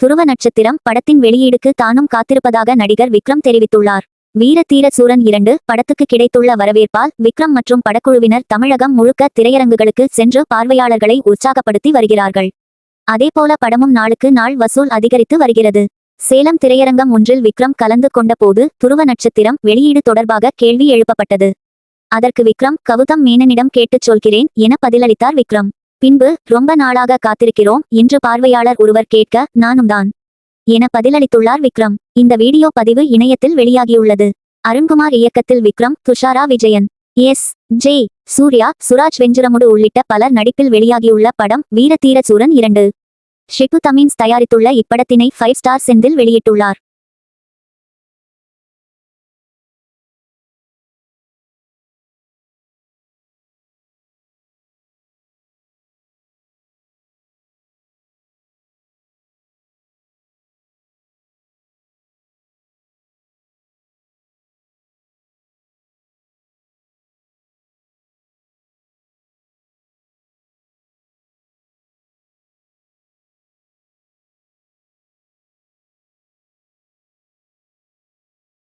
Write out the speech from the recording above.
துருவ நட்சத்திரம் படத்தின் வெளியீடுக்கு தானும் காத்திருப்பதாக நடிகர் விக்ரம் தெரிவித்துள்ளார். வீர தீர சூரன் இரண்டு படத்துக்கு கிடைத்துள்ள வரவேற்பால் விக்ரம் மற்றும் படக்குழுவினர் தமிழகம் முழுக்க திரையரங்குகளுக்கு சென்று பார்வையாளர்களை உற்சாகப்படுத்தி வருகிறார்கள். அதேபோல படமும் நாளுக்கு நாள் வசூல் அதிகரித்து வருகிறது. சேலம் திரையரங்கம் ஒன்றில் விக்ரம் கலந்து கொண்டபோது துருவ நட்சத்திரம் வெளியீடு தொடர்பாக கேள்வி எழுப்பப்பட்டது. அதற்கு விக்ரம் கவுதம் மேனனிடம் கேட்டுச் சொல்கிறேன் என பதிலளித்தார் விக்ரம். பின்பு ரொம்ப நாளாக காத்திருக்கிறோம் என்று பார்வையாளர் ஒருவர் கேட்க நானும் தான் என பதிலளித்துள்ளார் விக்ரம். இந்த வீடியோ பதிவு இணையத்தில் வெளியாகியுள்ளது. அருண்குமார் இயக்கத்தில் விக்ரம் துஷாரா விஜயன். எஸ். ஜே. சூர்யா சுராஜ் வெஞ்சுரமுடு உள்ளிட்ட பலர் நடிப்பில் வெளியாகியுள்ள படம் வீர சூரன் இரண்டு. ஷிபு தமீன்ஸ் தயாரித்துள்ள இப்படத்தினை ஃபைவ் ஸ்டார் செந்தில் வெளியிட்டுள்ளார்.